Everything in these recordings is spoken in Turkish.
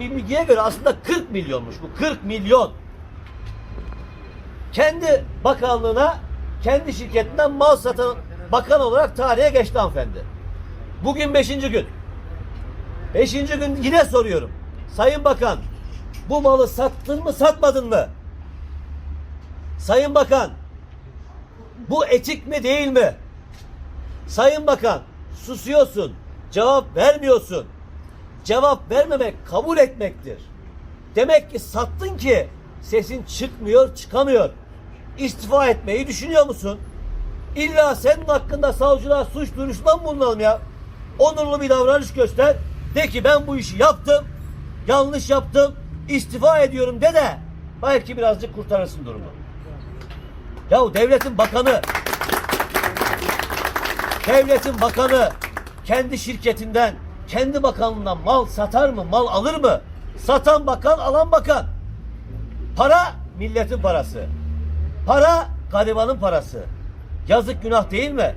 Bir bilgiye göre aslında 40 milyonmuş bu. 40 milyon. Kendi bakanlığına, kendi şirketinden mal satan bakan olarak tarihe geçti hanımefendi. Bugün beşinci gün. Beşinci gün yine soruyorum. Sayın Bakan, bu malı sattın mı satmadın mı? Sayın Bakan, bu etik mi değil mi? Sayın Bakan, susuyorsun, cevap vermiyorsun. Cevap vermemek kabul etmektir. Demek ki sattın ki sesin çıkmıyor, çıkamıyor. İstifa etmeyi düşünüyor musun? İlla senin hakkında savcılığa suç duyurusunda mı bulunalım ya? Onurlu bir davranış göster. De ki ben bu işi yaptım. Yanlış yaptım. istifa ediyorum de de belki birazcık kurtarırsın durumu. Yahu devletin bakanı devletin bakanı kendi şirketinden kendi bakanlığından mal satar mı? Mal alır mı? Satan bakan, alan bakan. Para milletin parası. Para garibanın parası. Yazık günah değil mi?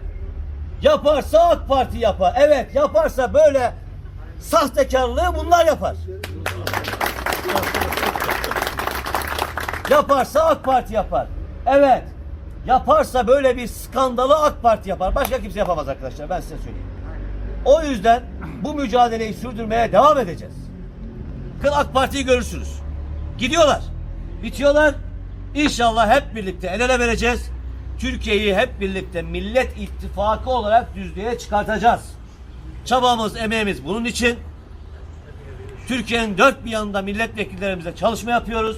Yaparsa AK Parti yapar. Evet yaparsa böyle sahtekarlığı bunlar yapar. Yaparsa AK Parti yapar. Evet. Yaparsa böyle bir skandalı AK Parti yapar. Başka kimse yapamaz arkadaşlar. Ben size söyleyeyim. O yüzden bu mücadeleyi sürdürmeye devam edeceğiz. Bakın AK Parti'yi görürsünüz. Gidiyorlar. Bitiyorlar. İnşallah hep birlikte el ele vereceğiz. Türkiye'yi hep birlikte Millet İttifakı olarak düzlüğe çıkartacağız. Çabamız, emeğimiz bunun için. Türkiye'nin dört bir yanında milletvekillerimize çalışma yapıyoruz.